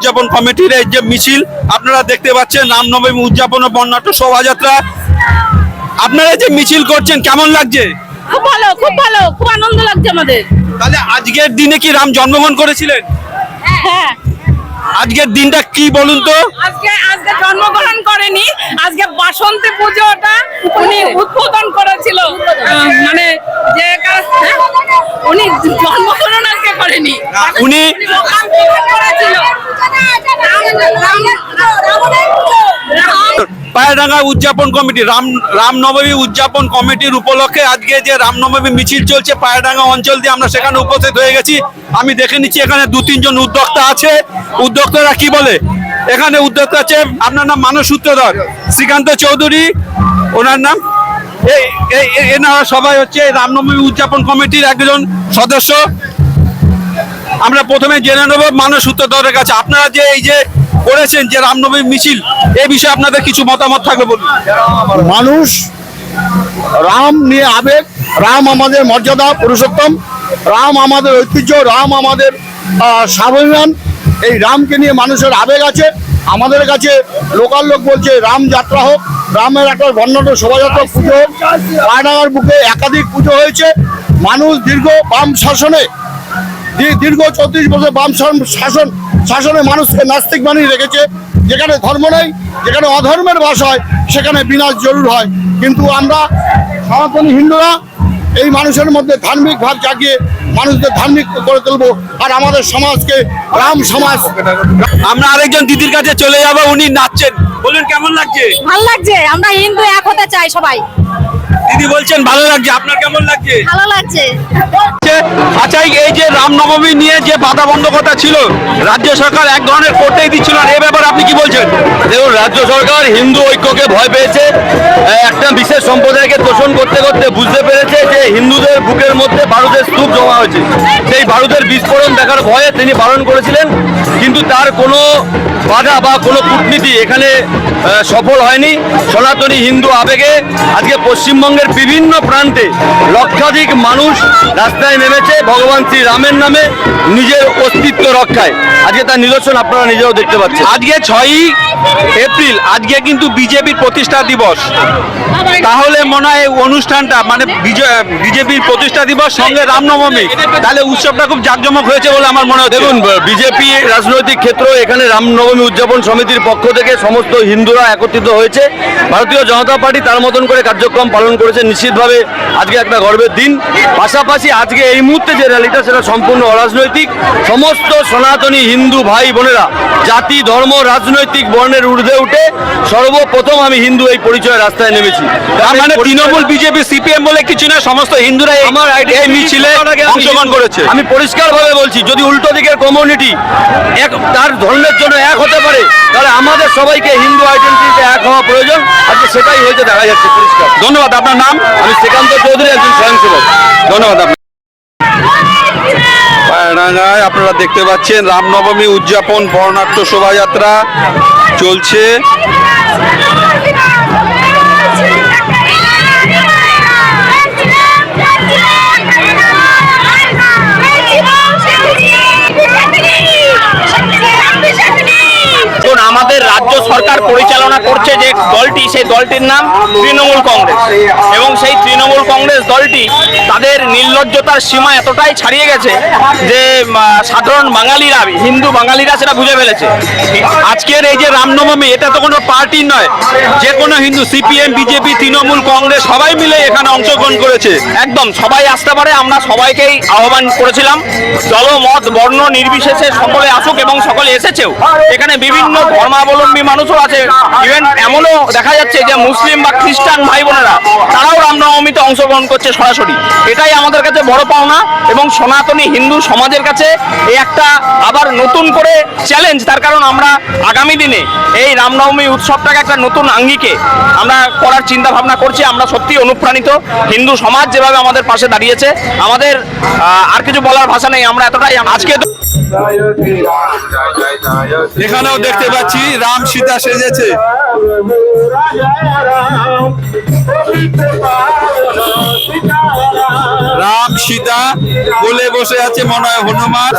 উদযাপন কমিটির এই যে মিছিল আপনারা দেখতে পাচ্ছেন রামনবমী উদযাপন ও বর্ণাঢ্য শোভাযাত্রা। আপনারা যে মিছিল করছেন কেমন লাগছে? খুব ভালো খুব ভালো খুব আনন্দ লাগছে আমাদের। তাহলে আজকের দিনে কি রাম জন্মগ্রহণ করেছিলেন? হ্যাঁ। আজকের দিনটা কি বলুন তো? আজকে আজকে জন্মগ্রহণ করেনি আজকে বাসন্তী পুজোটা উনি উদ্বোধন করেছিল। মানে যে হ্যাঁ? উনি জন্মগ্রহণ আজকে করেনি। উনি পায়রাঙ্গা উদযাপন কমিটি, রাম, রামনবমী উদযাপন কমিটির উপলক্ষে আজকে যে রামনবমী মিছিল চলছে পায়রাঙ্গা অঞ্চল দিয়ে আমরা সেখানে উপস্থিত হয়ে গেছি। আমি দেখে নিচ্ছি এখানে দু, তিনজন উদ্যোক্তা আছে। উদ্যোক্তারা কি বলে? এখানে উদ্যোক্তা আছে, আপনার নাম মানস সূত্রধর শ্রীকান্ত চৌধুরী, ওনার নাম? এই এনারা সবাই হচ্ছে রামনবমী উদযাপন কমিটির একজন সদস্য। আমরা প্রথমে জেনে নেব মানস সূত্রধরের কাছে। আপনারা যে এই যে করেছেন যে রামনবমী মিছিল, এ বিষয়ে আপনাদের কিছু মতামত থাকবে বলুন। মানুষ, রাম নিয়ে আবেগ, রাম আমাদের মর্যাদা, পুরুষোত্তম, রাম আমাদের ঐতিহ্য, রাম আমাদের স্বাভিমান, এই রামকে নিয়ে মানুষের আবেগ আছে। আমাদের কাছে লোকাল লোক বলছে, রাম যাত্রা হোক, রামের একটা বর্ণাঢ্য শোভাযাত্রা, পুজো হোক। পায়নাগার বুকে একাধিক পুজো হয়েছে। মানুষ দীর্ঘ বাম শাসনে দীর্ঘ চৌত্রিশ বছর বাম শাসন- শাসন শাসনে মানুষকে নাস্তিক বানিয়ে রেখেছে। যেখানে ধর্ম নেই যেখানে অধর্মের বাস হয় সেখানে বিনাশ জরুর হয়। কিন্তু আমরা সনাতনী হিন্দুরা এই মানুষের মধ্যে ধার্মিক ভাব জাগিয়ে মানুষদের ধার্মিক করে তুলবো আর আমাদের সমাজকে রাম সমাজ। আমরা আরেকজন দিদির কাছে চলে যাব উনি নাচছেন। বলুন কেমন লাগছে? ভালো লাগছে আমরা হিন্দু এক হতে চাই সবাই। দিদি বলছেন ভালো লাগছে আপনার কেমন লাগছে? ভালো লাগছে। আচ্ছা এই যে রামনবমী নিয়ে যে বাধা বন্ধকতা ছিল রাজ্য সরকার এক ধরনের করতেই দিচ্ছিল আর এ ব্যাপারে আপনি কি রাজ্য সরকার হিন্দু ঐক্যকে ভয় পেয়েছে। একটা বিশেষ সম্প্রদায়কে তোষণ করতে করতে বুঝতে পেরেছে যে হিন্দুদের বুকের মধ্যে ভারতের স্তূপ জমা হয়েছে। সেই ভারতের বিস্ফোরণ দেখার ভয়ে তিনি বারণ করেছিলেন, কিন্তু তার কোনো বাধা বা কোনো কূটনীতি এখানে সফল হয়নি। সনাতনী হিন্দু আবেগে আজকে পশ্চিমবঙ্গের বিভিন্ন প্রান্তে লক্ষাধিক মানুষ রাস্তায় নেমেছে ভগবান শ্রী রামের নামে নিজের অস্তিত্ব রক্ষায়। আজকে তার নিদর্শন আপনারা নিজেও দেখতে পাচ্ছেন। আজকে ছয়ই এপ্রিল, আজকে কিন্তু বিজেপির প্রতিষ্ঠা দিবস। তাহলে মনে হয় অনুষ্ঠানটা মানে বিজেপির প্রতিষ্ঠা দিবস সঙ্গে রামনবমী তাহলে উৎসবটা খুব জাঁকজমক হয়েছে বলে আমার মনে হয় দেখুন, বিজেপি রাজনৈতিক ক্ষেত্র এখানে রামনবমী উদযাপন সমিতির পক্ষ থেকে সমস্ত হিন্দুরা একত্রিত হয়েছে। ভারতীয় জনতা পার্টি তার মতন করে কার্যক্রম পালন করেছে নিশ্চিতভাবে আজকে একটা গর্বের দিন। পাশাপাশি আজকে এই মুহূর্তে যে র্যালিটা সেটা সম্পূর্ণ অরাজনৈতিক। সমস্ত সনাতনী হিন্দু ভাই বোনেরা, জাতি, ধর্ম, রাজনৈতিক বর্ণের ঊর্ধ্বে উঠে সর্বপ্রথম আমি হিন্দু এই পরিচয় রাস্তায় নেমেছি। তার মানে তৃণমূল বিজেপি সিপিএম বলে কিছু না সমস্ত হিন্দুরা আমার এই মিছিলে অংশগ্রহণ করেছে। আমি পরিষ্কারভাবে বলছি যদি উল্টো দিকের কমিউনিটি এক তার ধর্মের জন্য এক হতে পারে তাহলে আমাদের সবাইকে হিন্দু আইডেন্টিটিতে এক হওয়া প্রয়োজন। আজকে সেটাই হয়েছে দেখা যাচ্ছে পরিষ্কার। ধন্যবাদ আপনার নাম? আমি শ্রীকান্ত চৌধুরী একজন স্বয়ংসেবক। ধন্যবাদ আপনার পায়রাঙ্গায় আপনারা দেখতে পাচ্ছেন রামনবমী উদযাপন বর্ণাঢ্য শোভাযাত্রা চলছে। রাজ্য সরকার পরিচালনা করছে যে দলটি, সেই দলটির নাম তৃণমূল কংগ্রেস। এবং সেই তৃণমূল কংগ্রেস দলটি তাদের নির্লজ্জতার সীমা এতটাই ছাড়িয়ে গেছে যে সাধারণ বাঙালিরা, হিন্দু বাঙালিরা সেটা বুঝে ফেলেছে। আজকের এই যে রামনবমী, এটা তো কোনো পার্টি নয়। যে কোনো Hindu, CPM, BJP, Trinamool, Congress, সবাই মিলে এখানে অংশগ্রহণ করেছে। একদম, সবাই আসতে পারে, আমরা সবাইকেই আহ্বান করেছিলাম। দলমত, বর্ণ, নির্বিশেষে সকলে আসুক এবং সকলে এসেছেও। এখানে বিভিন্ন ধর্মাবলম্বী মানুষও আছে। ইভেন এমনও দেখা যাচ্ছে যে মুসলিম বা খ্রিস্টান ভাই বোনেরা তারাও রামনবমীতে অংশগ্রহণ করছে সরাসরি। এটাই আমাদের কাছে বড় পাওনা এবং সনাতনী হিন্দু সমাজের কাছে এই একটা আবার নতুন করে চ্যালেঞ্জ তার কারণ আমরা আগামী দিনে এই রামনবমী উৎসবটাকে একটা নতুন আঙ্গিকে আমরা করার চিন্তা ভাবনা করছি। আমরা সত্যি অনুপ্রাণিত। হিন্দু সমাজ যেভাবে আমাদের পাশে দাঁড়িয়েছে আমাদের আর কিছু বলার ভাষা নেই। আমরা এতটাই আজকে এখানেও দেখতে পাচ্ছি রাম সীতা সেজেছে। রাম সীতা বলে বসে আছে মনে হয় হনুমান।